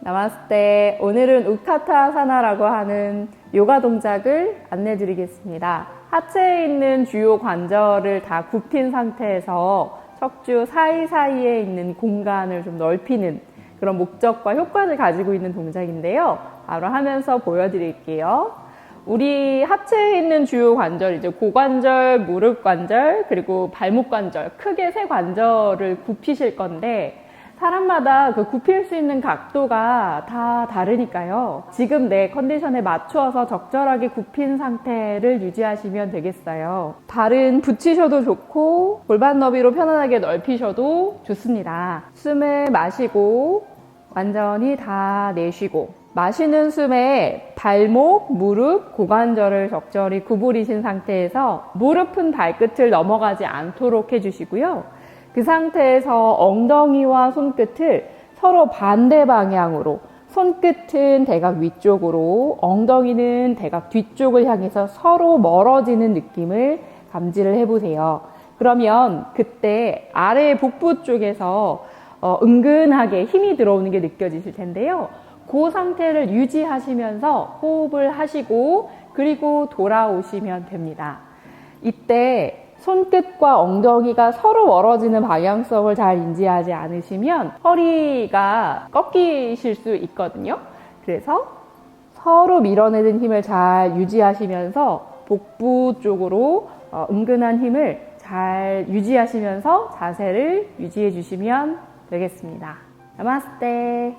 나마스테. 오늘은 우카타사나라고 하는 요가 동작을 안내 드리겠습니다. 하체에 있는 주요 관절을 다 굽힌 상태에서 척추 사이사이에 있는 공간을 좀 넓히는 그런 목적과 효과를 가지고 있는 동작인데요. 바로 하면서 보여드릴게요. 우리 하체에 있는 주요 관절, 이제 고관절, 무릎 관절, 그리고 발목 관절, 크게 세 관절을 굽히실 건데, 사람마다 그 굽힐 수 있는 각도가 다 다르니까요. 지금 내 컨디션에 맞추어서 적절하게 굽힌 상태를 유지하시면 되겠어요. 발은 붙이셔도 좋고, 골반 너비로 편안하게 넓히셔도 좋습니다. 숨을 마시고, 완전히 다 내쉬고, 마시는 숨에 발목, 무릎, 고관절을 적절히 구부리신 상태에서 무릎은 발끝을 넘어가지 않도록 해주시고요. 그 상태에서 엉덩이와 손끝을 서로 반대 방향으로 손끝은 대각 위쪽으로 엉덩이는 대각 뒤쪽을 향해서 서로 멀어지는 느낌을 감지를 해보세요. 그러면 그때 아래 복부 쪽에서 어, 은근하게 힘이 들어오는 게 느껴지실 텐데요. 그 상태를 유지하시면서 호흡을 하시고 그리고 돌아오시면 됩니다. 이때 손끝과 엉덩이가 서로 멀어지는 방향성을 잘 인지하지 않으시면 허리가 꺾이실 수 있거든요. 그래서 서로 밀어내는 힘을 잘 유지하시면서 복부 쪽으로 어, 은근한 힘을 잘 유지하시면서 자세를 유지해 주시면 되겠습니다. 나마스테.